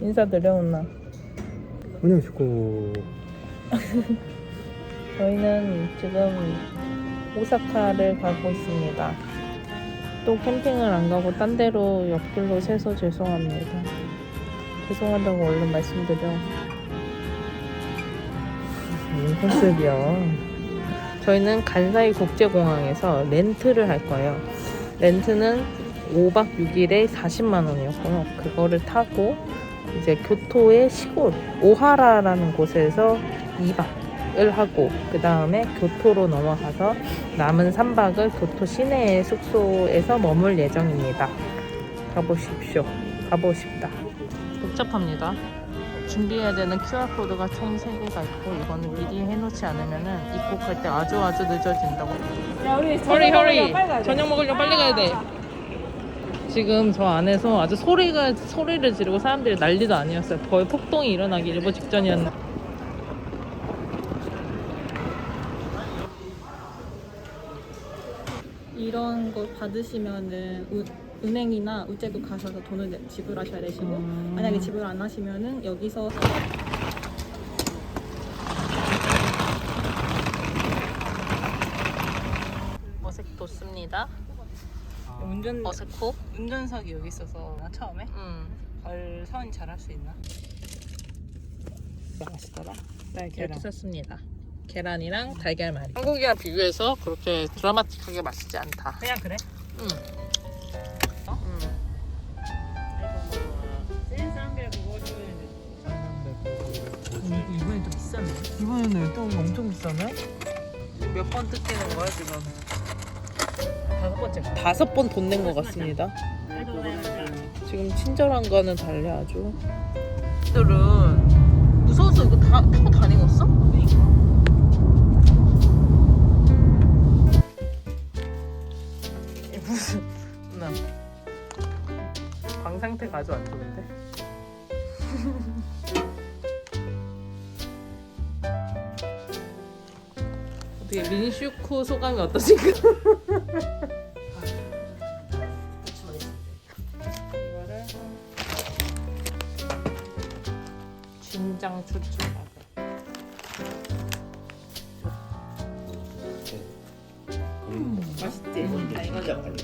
인사드려 온나. 안녕하십니까. 저희는 지금 오사카를 가고 있습니다. 또 캠핑을 안 가고 딴 데로 옆길로 새서 죄송합니다. 죄송하다고 얼른 말씀드려. 무슨 컨셉이야. 저희는 간사이 국제공항에서 렌트를 할 거예요. 렌트는 5박 6일에 40만 원이었고요. 그거를 타고 이제 교토의 시골 오하라라는 곳에서 2박을 하고 그 다음에 교토로 넘어가서 남은 3박을 교토 시내의 숙소에서 머물 예정입니다. 가보십시오. 가보고 싶다. 복잡합니다. 준비해야 되는 QR코드가 총 3개가 있고 이거는 미리 해놓지 않으면 입국할 때 아주 아주 늦어진다고 야 우리 허리 허리 빨리 가야 돼. 저녁 먹으려면 빨리 가야 돼 지금 저 안에서 아주 소리가 소리를 지르고 사람들이 난리도 아니었어요. 거의 폭동이 일어나기 일보 직전이었는데 이런 거 받으시면은 우, 은행이나 우체국 가셔서 돈을 내- 지불하셔야 되시고 음. 만약에 지불 안 하시면은 여기서 어색 돋습니다 운전 어색호? 운전석이 여기 있어서 나 처음에? 음. 걸 서은 잘할 수 있나? 맛있더라. 딸 이렇게 계란. 썼습니다. 계란이랑 달걀말이. 한국이랑 비교해서 그렇게 드라마틱하게 맛있지 않다. 그냥 그래? 먹어주면 음, 이번엔 좀 비싸네. 이번에는 또 엄청 비싸네? 몇 번 뜯기는 거야 지금 다섯 번째. 다섯 번 돈 낸 것 같습니다 지금 친절한과는 달리 아주 들은 무서워서 이거 다 타고 다니겠어? 이 무슨 나 방 상태 가져 안 좋은데 어떻게 민슈쿠 소감이 어떠신가? 이거를 진장 추출하고 맛있지? 나 이거 좀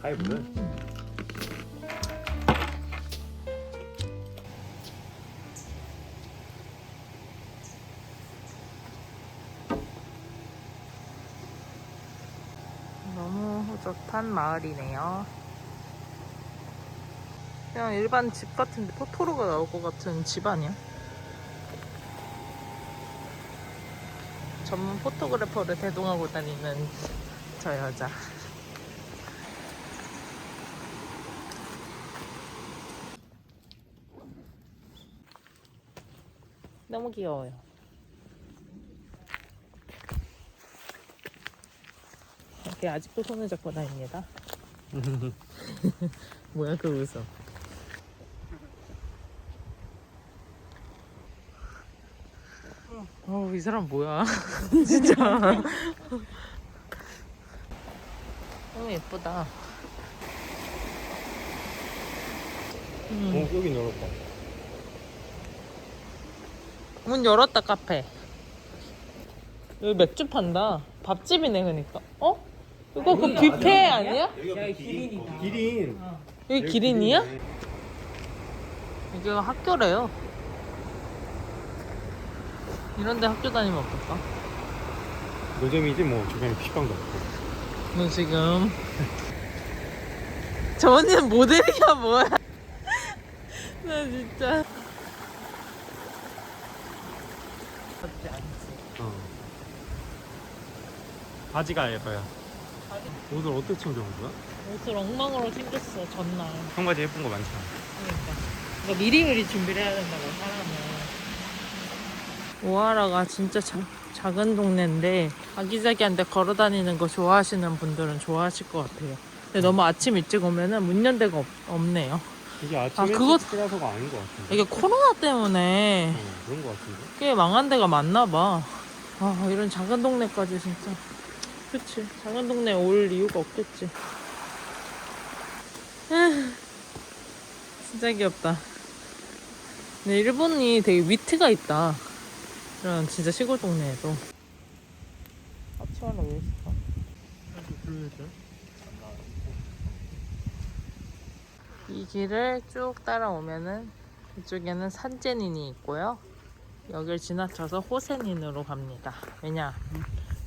하이브는 한 마을이네요. 그냥 일반 집 같은데 토토로가 나올 것 같은 집 아니야? 전문 포토그래퍼를 대동하고 다니는 저 여자. 너무 귀여워요. 이렇게 아직도 손을 잡고 다닙니다. 뭐야 그 웃음. 어이 사람 뭐야 진짜 너무 예쁘다 음, 어 여기 열었다. 문 열었다 카페 여기 맥주 판다 밥집이네 그니까 어? 이거 그 뷔페 아니야? 여기가 기린이다. 기린. 여기 기린이야? 이게 학교래요. 이런데 학교 다니면 어떨까? 노잼이지 뭐 주변에 피방도 없고. 너 지금 저 언니는 모델이야 뭐야? 나 진짜? 어. 바지가 예뻐요. 옷을 어떻게 챙겨온 거야? 옷을 엉망으로 챙겼어 전날. 청바지 예쁜 거 많잖아. 그러니까 이거 미리미리 준비를 해야 된다고 사람은 오하라가 진짜 자, 작은 동네인데 아기자기한데 걸어 다니는 거 좋아하시는 분들은 좋아하실 것 같아요 근데 너무 아침 일찍 오면은 문 연 데가 없, 없네요 이게 아침 아, 아, 그거- 그거... 라서가 아닌 것 같은데. 이게 코로나 때문에 어, 그런 것 같은데. 꽤 망한 데가 많나 봐 아, 이런 작은 동네까지 진짜 그치 작은 동네에 올 이유가 없겠지 에휴, 진짜 귀엽다 근데 일본이 되게 위트가 있다. 이런 진짜 시골 동네에도. 앞치마를 왜 있어? 이 길을 쭉 따라오면은 이쪽에는 산제닌이 있고요. 여길 지나쳐서 호세닌으로 갑니다. 왜냐?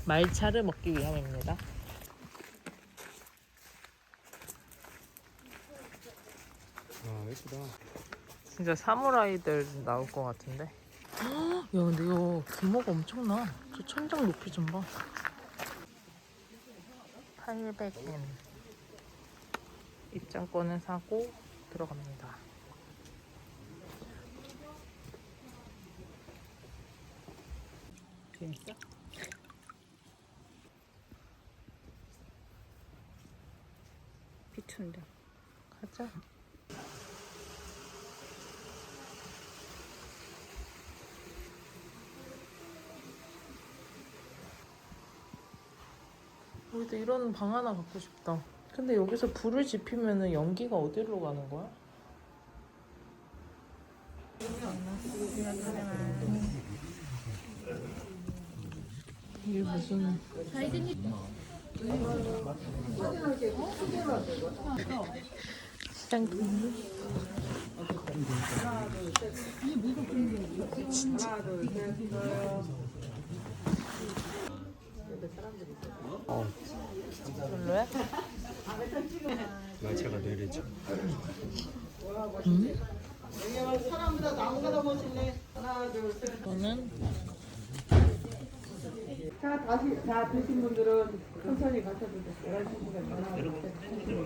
말차를 먹기 위함입니다. 아 예쁘다. 진짜 사무라이들 나올 것 같은데. 야, 근데 이거 규모가 엄청나. 저 천장 높이 좀 봐. 800엔. 입장권을 사고 들어갑니다. 재밌어? 비춘다. 가자. 우리도 이런 방 하나 갖고 싶다. 근데 여기서 불을 지피면은 연기가 어디로 가는 거야? 이게 무슨 땡어 별로야? 말차가 내리죠. 저는 자, 다시, 자, 드신 분들은 천천히 가셔도 돼요. 11시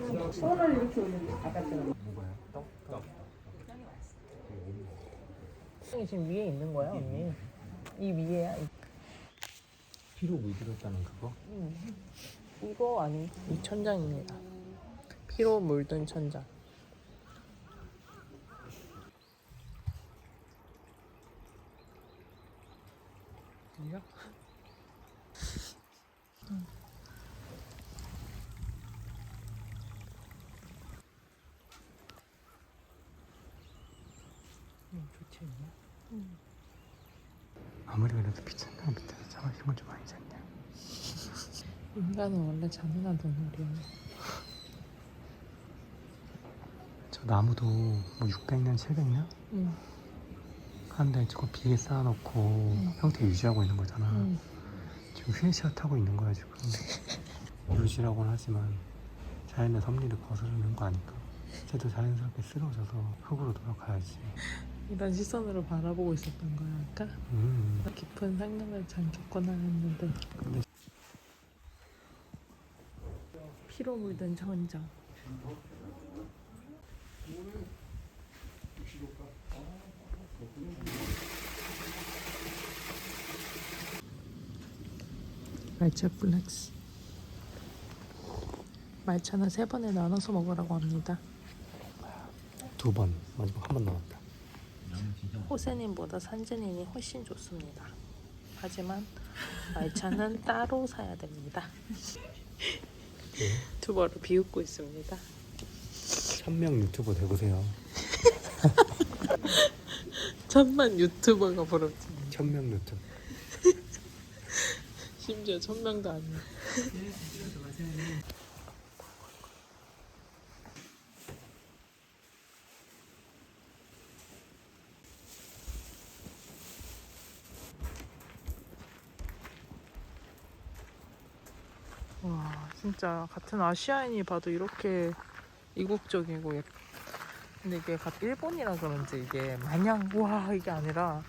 전에 손을 이렇게 올리는 아까처럼. 뭐가요? 떡. 떡. 이 지금 위에 있는 거야 언니? 이 위에야? 이- 피로 물들었다는 그거? 이거 아니 이 천장입니다. 피로 물든 천장. 들려? 음, 좋지 않냐? 아무리 그래도 비싼 밑에서 차 마시는 건좀 아니지 않냐? 인간은 원래 잔인한 동물이야. 저 나무도 뭐 600년, 700년? 응. 한데 저거 비에 쌓아놓고 형태 유지하고 있는 거잖아. 응. 휠체어 타고 있는 거야 지금. 유지라고는 하지만 자연의 섭리를 거스르는 거 아닐까? 쟤도 자연스럽게 쓰러져서 흙으로 돌아가야지. 이런 시선으로 바라보고 있었던 거야 아까? 음. 깊은 생각을 잠겼구나 했는데 근데 피로 물든 천장 말차 플렉스 말차는 세 번에 나눠서 먹으라고 합니다 두 번, 마지막 한 번 남았다. 호세님보다 산제닌이 훨씬 좋습니다 하지만 말차는 따로 사야 됩니다 두바로 비웃고 있습니다 천명 유튜버 되보세요. 천만 유튜버가 부럽지 천명 유튜버. 심지어 천 명도 아니야. 와 진짜 같은 아시아인이 봐도 이렇게 이국적이고 예- 근데 이게 같 일본이라 그런지 이게 마냥 와 이게 아니라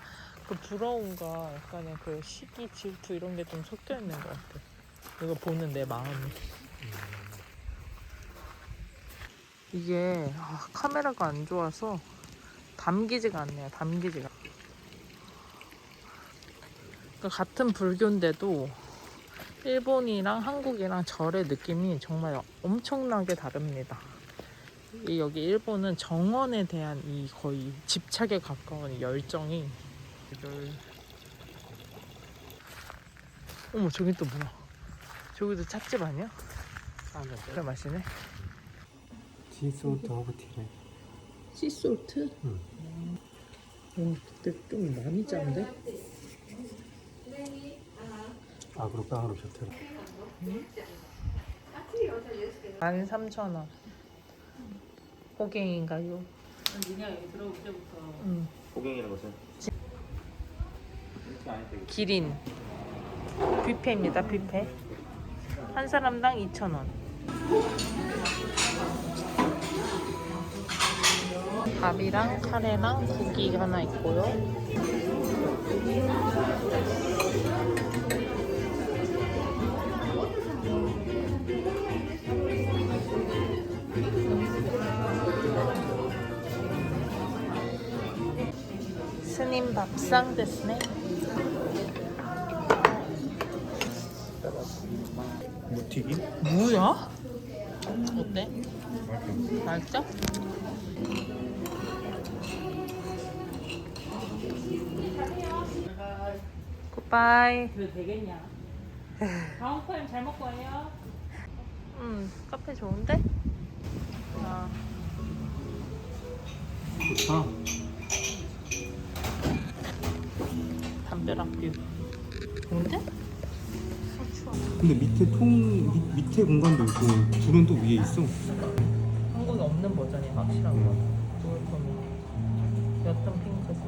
그 부러움과 약간의 그 시기 질투 이런 게 좀 섞여 있는 것 같아. 이거 보는 내 마음이. 이게 아, 카메라가 안 좋아서 담기지가 않네요 담기지가. 그러니까 같은 불교인데도 일본이랑 한국이랑 절의 느낌이 정말 엄청나게 다릅니다. 이 여기 일본은 정원에 대한 이 거의 집착에 가까운 이 열정이 이걸 어머 저긴 또 뭐야? 저기도 찻집 아니야? 그래 마시네. 지소트 허브티래. 씨솔트? 응. 그때 좀 많이 짠데? 아 그리고 빵으로 좋더라 13,000원. 호갱인가요? 니가 여기 들어올 때부터 응. 고갱이라는 것은 기린. 뷔페입니다, 뷔페. 한 사람당 2,000원. 밥이랑 카레랑 국이 하나 있고요. 스님 밥상 됐네. 맛있어? 굿바이. 되겠냐? 다음 타임 잘 먹고 와요. 음, 카페 좋은데? 아, 좋다 담벼락 뷰. 좋은데? 근데 밑에 통 밑, 밑에 공간도 있고 불은 또 위에 있어 확실한 거. 좋을 거면. 여튼 핑크색.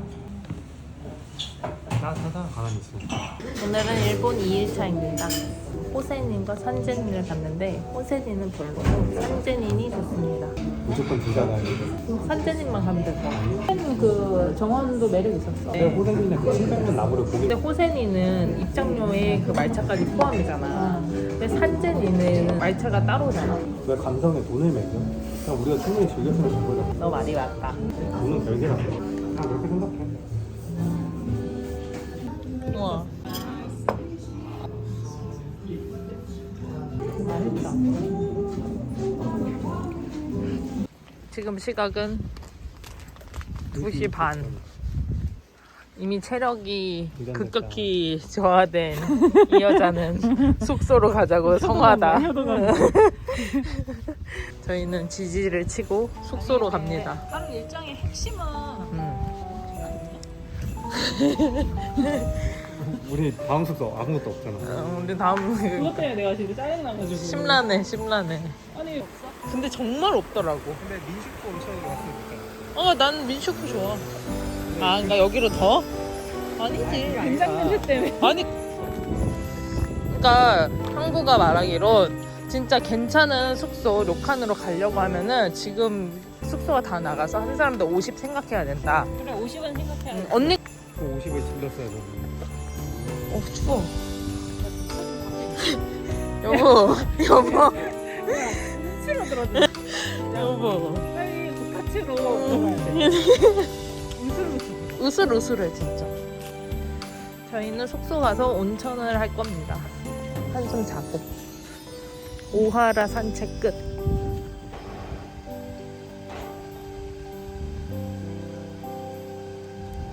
따뜻하다 가만히 있어 오늘은 일본 2일차입니다. 호세닌과 산제닌을 갔는데 호세닌은 별로고 산제닌이 좋습니다. 무조건 둘다 가야 돼 산제닌만 가면 될것 같아. 호세닌 그 정원도 매력 있었어. 내가 호생이랑 그 700년 나무를 보게 근데 호세니는 입장료에 그 말차까지 포함이잖아. 근데 산제니는 말차가 따로잖아. 왜 감성에 돈을 매겨? 그냥 우리가 충분히 즐겼으면 된 거잖아 너 말이 맞다. 돈은 별개라고 다 그렇게 생각해 우와. 맛있다. 지금 시각은 2시 반. 이미 체력이 급격히 저하된 이 여자는 숙소로 가자고 성화다. 저희는 지지를 치고 숙소로 갑니다. 다른 일정의 핵심은 음. 우리 다음 숙소 아무것도 없잖아 어, 우리 다음 그것 때문에 내가 진짜 짜증나가지고. 심란해, 심란해. 아니 근데 정말 없더라고. 근데 민식도 온천으로 왔으면 좋겠다 어, 난 민초코 좋아. 아, 그러니까 여기로 더? 아니지. 김장 냄새 때문에. 아니. 그러니까 항구가 말하기로 진짜 괜찮은 숙소 료칸으로 가려고 하면은 지금 숙소가 다 나가서 한 사람당 50 생각해야 된다. 그래 50원 생각해야 응, 돼. 언니. 그 50을 질렀어야죠 어 추워. 여보, 여보, 스스로 들어줘. 여보. 빨리 돼. 웃음 으슬으슬해 진짜. 저희는 숙소 가서 온천을 할 겁니다. 한숨 자고. 오하라 산책 끝.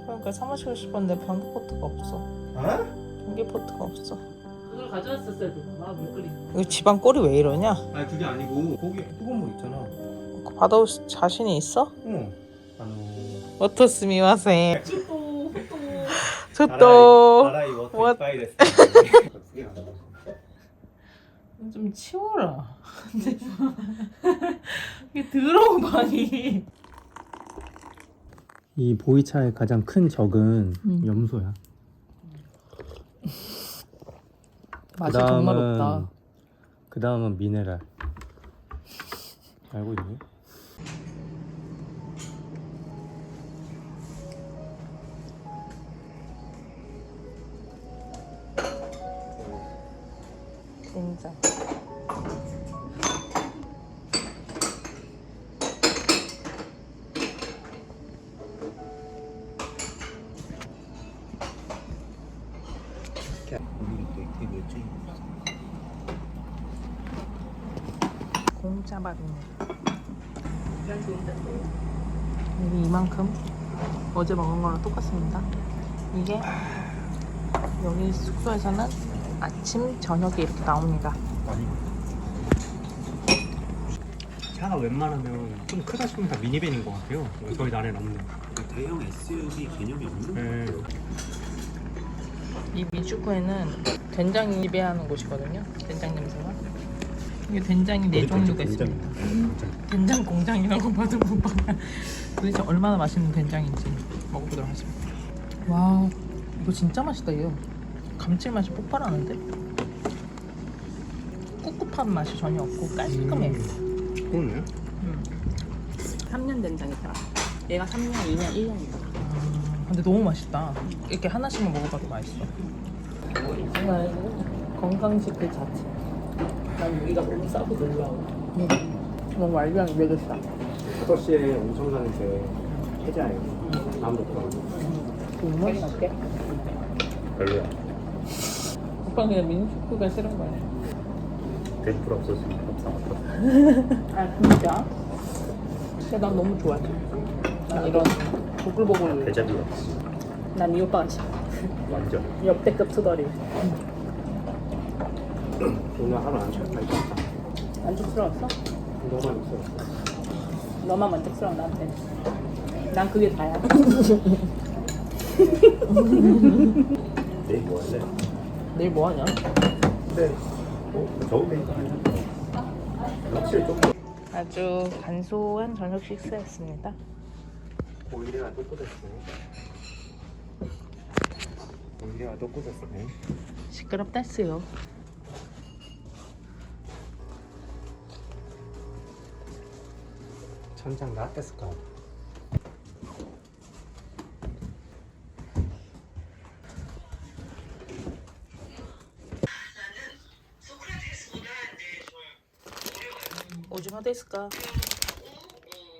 그러니까 사 마시고 싶었는데 변기 포트가 없어. 어? 변기 포트가 없어. 그걸 가져왔었어야 돼. 아물 끓이. 이거 집안 꼴이 왜 이러냐? 아니 그게 아니고 거기 뜨거운 물 있잖아 그거 받아올 수- 자신이 있어? 응 아 노 어떻습니 와세. 또 또. 저또 나라이 워터 What? 이빠이 됐어 그게 안 나와. 좀 치워라. 이게 더러운 방이. 이 보이차의 가장 큰 적은 음. 염소야. 맛이 정말 없다. 그 다음은 미네랄. 알고 있니? 진짜. 공짜밥입니다. 여기 이만큼 어제 먹은 거랑 똑같습니다. 이게 여기 숙소에서는 아침 저녁에 이렇게 나옵니다. 차가 웬만하면 좀 크다 싶으면 다 미니밴인 것 같아요. 저희 나라에 없는. 대형 SUV 개념이 없는 음. 이 미주코에는 된장이 지배하는 곳이거든요. 된장 냄새가. 이게 된장이 네 종류가 있습니다. 된장 공장이라고 봐도 못 봐요. 도대체 얼마나 맛있는 된장인지 먹어보도록 하겠습니다. 와, 이거 진짜 맛있다 이거. 감칠맛이 폭발하는데? 꿉꿉한 맛이 전혀 없고 깔끔해. 그러네. 3년 된장이더라. 얘가 3년, 2년, 1년이다. 아, 근데 너무 맛있다. 이렇게 하나씩만 먹어봐도 맛있어. 정말 건강식 그 자체. 난 여기가 너무 싸고 놀라워. 너무 말비앙이 매겼다 5시에 엄청 사는데 해자예요. 아무도 없어. 정말 맛있게? 별로야. 오빠 그냥 민초코가 싫은 거야. 대풀 없었으면 밥상 없었어. 아 진짜? 근데 난 너무 좋아해. 난 이런 보글보글. 대자비 없지. 난 이 오빠가 싫어. 완전. 역대급 투덜이. 오늘 하루 안 잤다. 만족스러웠어? 너만 있어. 너만 만족스러워 나한테. 난 그게 다야. 내일 뭐 할래? 내일 뭐 하냐? 근데 어? 확실히 좀 아주 간소한 저녁 식사였습니다. 오히려 또 꽂았어. 오히려 또 꽂았어. 시끄럽다 했어요. 천장 나왔을까? 데스까?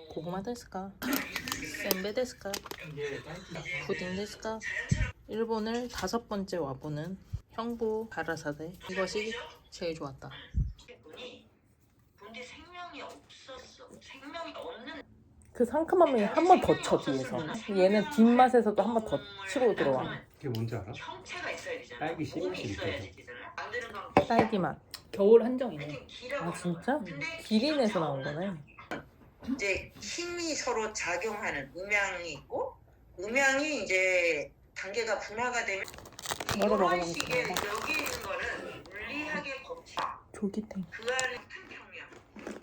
고구마 데스까? 센베 데스까? 푸딩 데스까? 일본을 다섯 번째 와보는 형부 가라사대 이것이 제일 좋았다. 근데 생명이 없었어. 생명이 없는 그 상큼함이 한 번 더 쳐 뒤에서 얘는 뒷맛에서도 한 번 더 치고 들어와 그게 뭔지 알아? 형체가 있어야 되잖아. 딸기 씨앗이 있어서. 되잖아. 안 되는 건 딸기 맛. 겨울 한정이네. 아 진짜? 기린에서 나온 거네. 이제 힘이 서로 작용하는 음양이 있고 음양이 이제 단계가 분화가 되면 뭐로 이런 식의? 여기 있는 거는 물리학의 법칙. 졸깃해. 그 안에 큰 평면.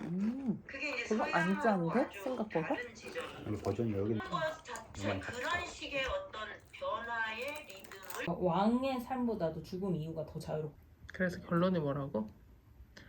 음. 그게 이제 별로 안 서양하고 짠데? 아주 생각보다? 다른 지점. 버전이 여기 것 자체 그런 식의 어떤 변화의 리듬을 왕의 삶보다도 죽음 이유가 더 자유롭고. 그래서 결론이 뭐라고?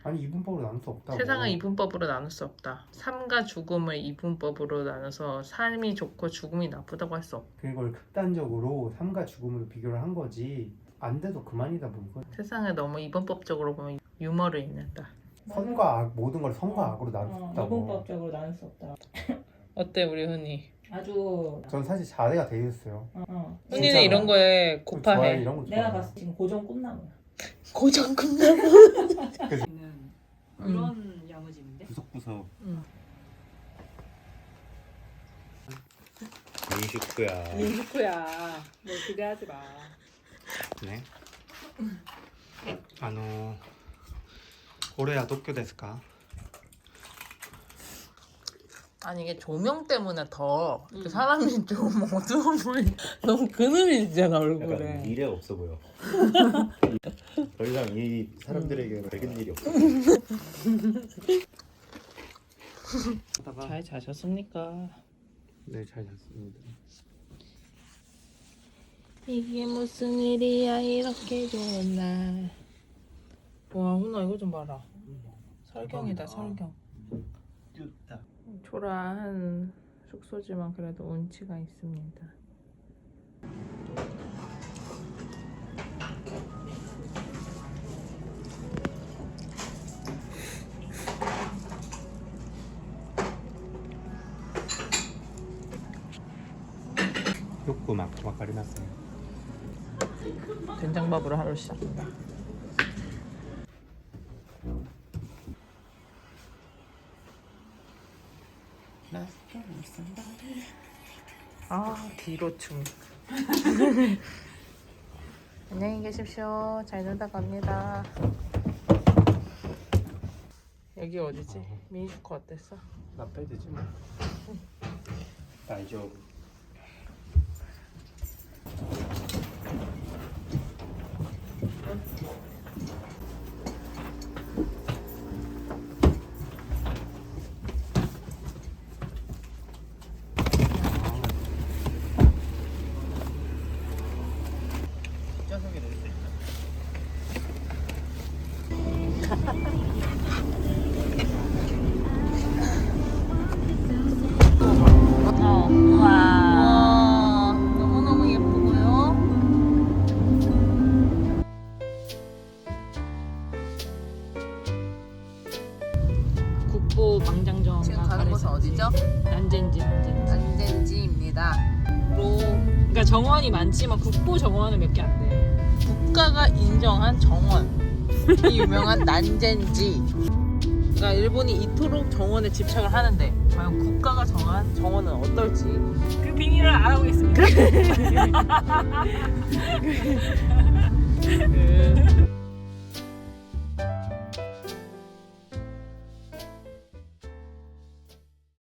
아니 이분법으로 나눌 수 없다고. 세상을 이분법으로 나눌 수 없다. 삶과 죽음을 이분법으로 나눠서 삶이 좋고 죽음이 나쁘다고 할 수 없다. 그걸 극단적으로 삶과 죽음으로 비교를 한 거지. 안 돼도 그만이다 보니까 세상을 너무 이분법적으로 보면 유머를 잃는다. 선과 악 모든 걸 선과 악으로 나눌 수 어, 없다고. 이분법적으로 나눌 수 없다. 어때 우리 흔히? 아주 전 사실 자대가 돼 있어요. 어, 어. 흔히는 진짜로. 이런 거에 좋아해 고파해. 이런 거 내가 좋아해. 봤을 때 지금 고정 꿈나무야. 고정금나무. 그런 야무짐인데? 구석구석 응. 민식구야 민식구야. 너 그게 하지 마. 네. あのこれはどこですか? 아니 이게 조명 때문에 더 이렇게 사람이 좀 어두워 보이. 너무 그늘이잖아 약간 얼굴에. 미래가 없어 보여 더 이상 이 사람들에게 밝은 일이 없어 잘 자셨습니까? 네, 잘 잤습니다. 이게 무슨 일이야 이렇게 좋은 날. 와 훈아 이거 좀 봐라. 설경이다 설경. 초라한 숙소지만 그래도 운치가 있습니다. 욕구 막 막 가리 났어요. 된장밥으로 하루 시작합니다. 아 뒤로 춤 안녕히 계십시오. 잘 놀다 갑니다. 여기 어디지? 미니스코 어땠어? 나 빼드지 뭐. 나 이제 응. 난젠지 난젠지 난젠지입니다. 로 그러니까 정원이 많지만 국보 정원은 몇 개 안 돼. 국가가 인정한 정원 이 유명한 난젠지. 그러니까 일본이 이토록 정원에 집착을 하는데 과연 국가가 정한 정원은 어떨지 그 비밀을 알아보겠습니다. 그